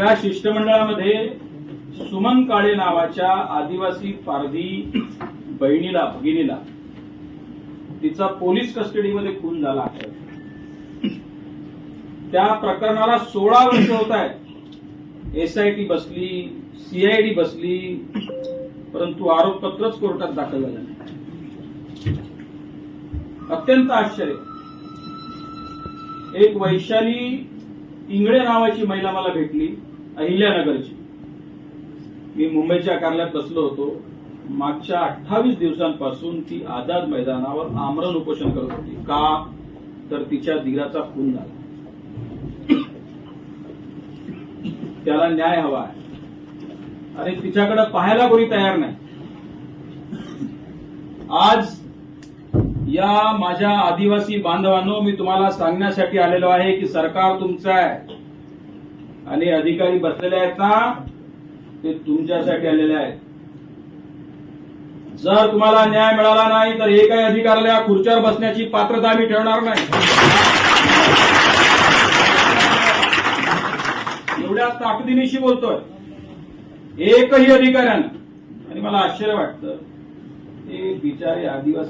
त्या शिष्टमंडळामध्ये सुमन काळे नावाच्या आदिवासी पारधी बहिणीला भगिनीला तिचा पोलीस कस्टडीमध्ये खून झाला त्या प्रकरणाला सोळा वर्ष होत आहेत. एसआयटी बसली सीआयडी बसली परंतु आरोपपत्रच कोर्टात दाखल झालं नाही. अत्यंत आश्चर्य. एक वैशाली इंगळे नावाची महिला मला भेटली. अहिल्यानगरची. मी मुंबईच्या कार्यालयात बसलो होतो. मागच्या अठ्ठावीस दिवसांपासून ती आझाद मैदानावर आमरण उपोषण करत होती. का? तर तिच्या दिराचा खून झाला. त्याला न्याय हवा आहे. आणि तिच्याकडे पाहायला कोणी तयार नाही. आज या माझ्या आदिवासी बांधवांनो मी तुम्हाला सांगण्यासाठी आलेलो आहे की सरकार तुमचं आहे. आणि अधिकारी बसलेले आहेत ना ते तुमच्यासाठी आलेले आहेत. जर तुम्हाला न्याय मिळाला नाही तर एकाही अधिकाऱ्याला खुर्च्यावर बसण्याची पात्रता आम्ही ठेवणार नाही. एवढ्या ताकदीनिशी बोलतोय. एकही अधिकाऱ्यानं. आणि मला आश्चर्य वाटतं ते बिचारे आदिवासी